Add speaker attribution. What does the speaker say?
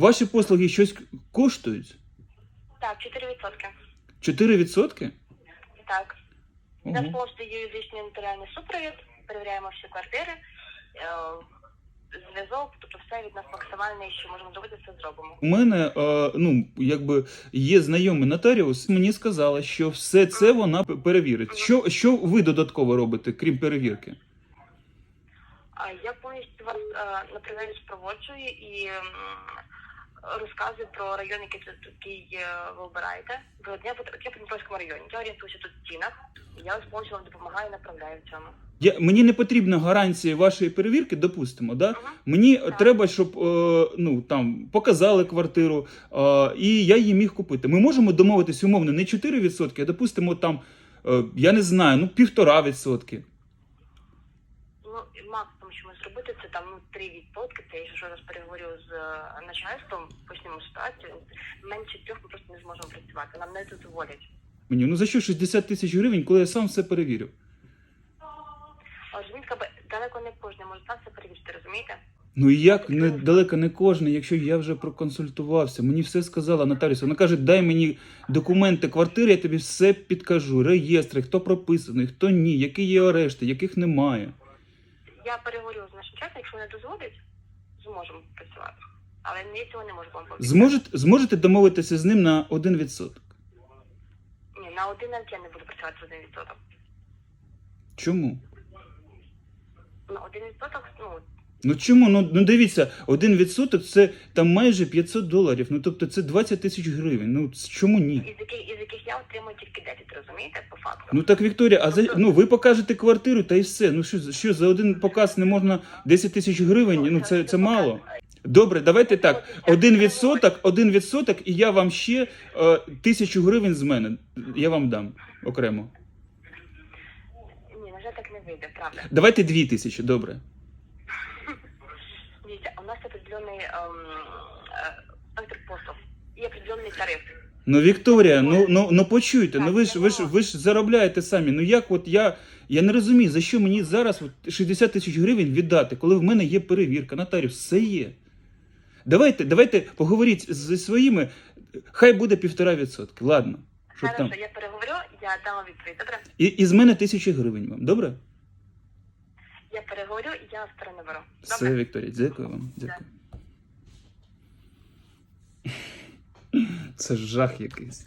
Speaker 1: ваші послуги щось коштують?
Speaker 2: Так, 4%.
Speaker 1: 4%?
Speaker 2: Так. Нас
Speaker 1: Ого.
Speaker 2: повністю юридичний нотаріальний супровід, перевіряємо всі квартири, е, зв'язок, тобто все від нас максимальне, що можемо зробити, все зробимо.
Speaker 1: У мене е, ну, якби є знайомий нотаріус, мені сказала, що все це вона перевірить. Що, що ви додатково робите, крім перевірки?
Speaker 2: А я повністю вас е, на прийомі супроводжую і розказую про район, який, тут- який е, ви обираєте. Ви я, в Дніпровському районі, я орієнтуюся тут в стінах, і я вас вам допомагаю направляю в цьому.
Speaker 1: Я, мені не потрібна гарантія вашої перевірки, допустимо, да?
Speaker 2: Мгм.
Speaker 1: Мені
Speaker 2: Так.
Speaker 1: треба, щоб е, ну, там, показали квартиру, е, і я її міг купити. Ми можемо домовитись умовно не 4%, а допустимо, там, е, я не знаю, ну, 1,5%.
Speaker 2: Ну, максимум, що ми зробити, це там ну, 3 відсотки. Це я ще раз переговорю з е, начальством, почнемо ситуацію. Менше трьох ми просто не зможемо працювати. Нам не дозволять.
Speaker 1: Мені, ну за що 60 тисяч гривень, коли я сам все перевірив?
Speaker 2: Але ж він якби далеко не кожен може сам це перевірити, розумієте?
Speaker 1: Ну і як не далеко не кожен, якщо я вже проконсультувався, мені все сказала нотаріус. Вона каже, дай мені документи квартири, я тобі все підкажу. Реєстри, хто прописаний, хто ні, які є арешти, яких немає.
Speaker 2: Я переговорю з нашим часом, якщо не дозволять, зможемо працювати. Але я цього не можу вам пообіцяти.
Speaker 1: Зможете, зможете домовитися з ним на 1%.
Speaker 2: Ні, на один навіть я не буду працювати з один відсоток.
Speaker 1: Чому?
Speaker 2: На один відсоток, ну,
Speaker 1: Ну чому? Ну, ну дивіться, 1% це там майже 500 доларів. Ну тобто це 20 тисяч гривень. Ну чому ні?
Speaker 2: із яких, із яких я отримую тільки 10, розумієте, по факту.
Speaker 1: Ну так, Вікторія, а за ну ви покажете квартиру та й все. Ну що, що за один показ не можна 10 тисяч гривень? Ну це, це мало. Добре, давайте так. Один відсоток, один відсоток, і я вам ще е, тисячу гривень з мене. Я вам дам окремо.
Speaker 2: Ні, на жаль, так не вийде, правда.
Speaker 1: Давайте дві тисячі, добре.
Speaker 2: Нас определенний ем, е, спектр послуг і определенний тариф.
Speaker 1: Ну, Вікторія, ну ну ну почуйте, ну ви ж ви ж ви ж заробляєте самі. Ну як от я. Я не розумію, за що мені зараз от 60 тисяч гривень віддати, коли в мене є перевірка, нотаріус, все є. Давайте, давайте поговоріть зі своїми, хай буде півтора відсотки. Ладно. Що там?
Speaker 2: Я переговорю, я дам вам відповідь. Добре?
Speaker 1: І, і з мене тисячі гривень вам, добре?
Speaker 2: Я переговорю і я вас перенаберу.
Speaker 1: Все, Вікторія, дякую вам. Дякую. Це жах якийсь.